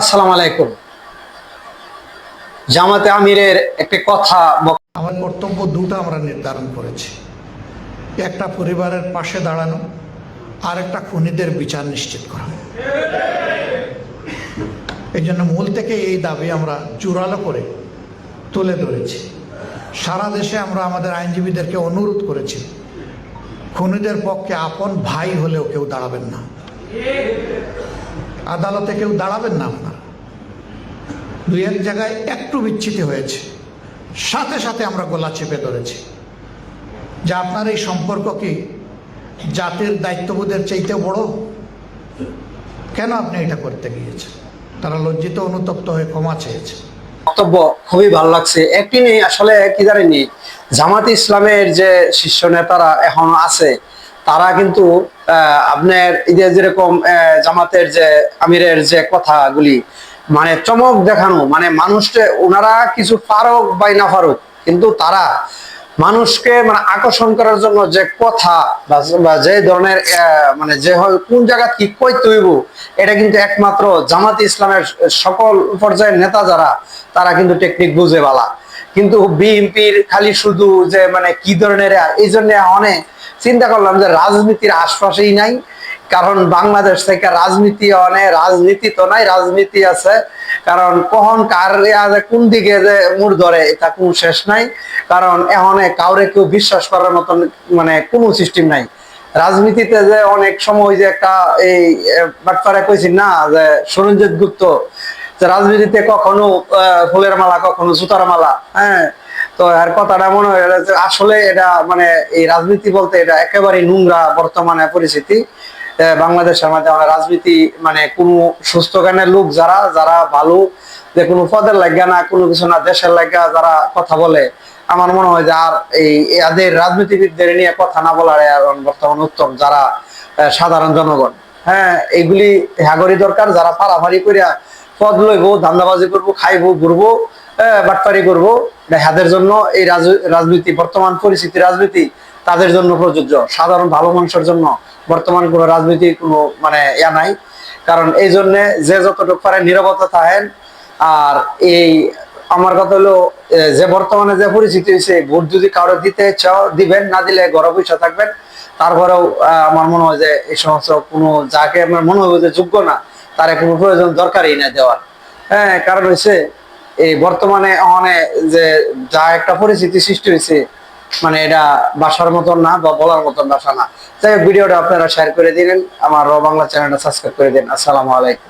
আসসালামু আলাইকুম। জামাতে আমিরের একটি কথা আমার কর্তব্য দুটো আমরা নির্ধারণ করেছি। একটা পরিবারের পাশে দাঁড়ানো আর একটা খুনিদের বিচার নিশ্চিত করা। এই জন্য মূল থেকে এই দাবি আমরা জোরালো করে তুলে ধরেছি। সারা দেশে আমরা আমাদের আইনজীবীদেরকে অনুরোধ করেছি, খুনিদের পক্ষে আপন ভাই হলেও কেউ দাঁড়াবেন না। আদালতে কেউ দাঁড়াবেন না আপনারা। দুই এক জায়গায় একটু বিচ্ছিতি হয়েছে। সাথে সাথে আমরা গলা চেপে ধরেছি। যে আপনার এই সম্পর্ক কি জাতির দায়িত্ববোধের চাইতে বড়? কেন আপনি এটা করতে গিয়েছেন? তারা লজ্জিত, অনুতপ্ত হয়ে ক্ষমা চেয়েছে। বক্তব্য খুবই ভালো লাগছে। একটি নেই, আসলে কি জানেনি জামাত ইসলামের যে শীর্ষ নেতারা এখন আছে তারা কিন্তু আপনার এই যে যেরকম জামাতের যে আমিরের যে কথাগুলি মানে চমক দেখানো মানে মানুষকে, ওনারা কিছু পারুক বা না পারুক কিন্তু তারা মানুষকে মানে আকর্ষণ করার জন্য যে কথা বা- যে ধরনের মানে যে হয়, কোন জায়গা কি কই হইব এটা কিন্তু একমাত্র জামাত ইসলামের সকল পর্যায়ের নেতা যারা, তারা কিন্তু টেকনিক বুঝে বালা। কিন্তু বিএনপির খালি শুধু যে মানে কি ধরনের, এই জন্য অনেক চিন্তা করলাম যে রাজনীতির আশপাশেই নাই, কারণ বাংলাদেশ থেকে রাজনীতি অনেক রাজনীতি তো নাই, রাজনীতি আছে। কারণ কখন কার কোন দিকে যে মুড় ধরে, এটা কোন শেষ নাই। কারণ এখন কাউরে কেউ বিশ্বাস করার মতন মানে কোনো সিস্টেম নাই। রাজনীতিতে যে অনেক সময় যে একটা এই বাটপারে কইছি না, যে সুরঞ্জিত গুপ্ত রাজনীতিতে কখনো ফুলের মালা, কখনো জুতার মালা হ্যাঁ? তো এর কথাটা মনে হয় আসলে এটা মানে এই রাজনীতি বলতে এটা একেবারে নোংরা বর্তমানে পরিস্থিতি। মধ্যে আমার রাজনীতি মানে কোনো সুস্থ জ্ঞানের লোক যারা যারা ভালো যে কোনো পদের লাগা না, কোনো কিছু না, দেশের লাগা যারা কথা বলে, আমার মনে হয় যে আর এই এদের রাজনীতিবিদদের নিয়ে কথা না বলার বর্তমান উত্তম যারা সাধারণ জনগণ। হ্যাঁ এইগুলি হাগরি দরকার, যারা পারাপারি করিয়া পদ লইবো, ধান্দাবাজি করব, খাইবো, ঘুরবো বাটপারি করব। হাদের জন্য এই রাজ- রাজনীতি, বর্তমান পরিস্থিতি, রাজনীতি তাদের জন্য প্রযোজ্য। সাধারণ ভালো মানুষের জন্য বর্তমান কোনো রাজনীতি কোনো মানে ইয়া নাই। কারণ এই জন্যে যে যতটুকু পারে নিরবতা থাকেন। আর এই আমার কথা হলো যে বর্তমানে যে পরিস্থিতি হয়েছে, ভোট যদি কারও দিতে চাও দিবেন, না দিলে ঘরে বসে থাকবেন। তারপরেও আমার মনে হয় যে এই সমস্ত কোনো যাকে আমার মনে হবে যে যোগ্য না, তার কোনো প্রয়োজন দরকারই না দেওয়ার। হ্যাঁ কারণ হচ্ছে এই বর্তমানে মানে যে যা একটা পরিস্থিতি সৃষ্টি হয়েছে মানে এটা বাসার মতন না বা বলার মতন বাসা না। যাই ভিডিওটা আপনারা শেয়ার করে দিলেন আমার র বাংলা চ্যানেলটা সাবস্ক্রাইব করে দিন আসসালামু আলাইকুম।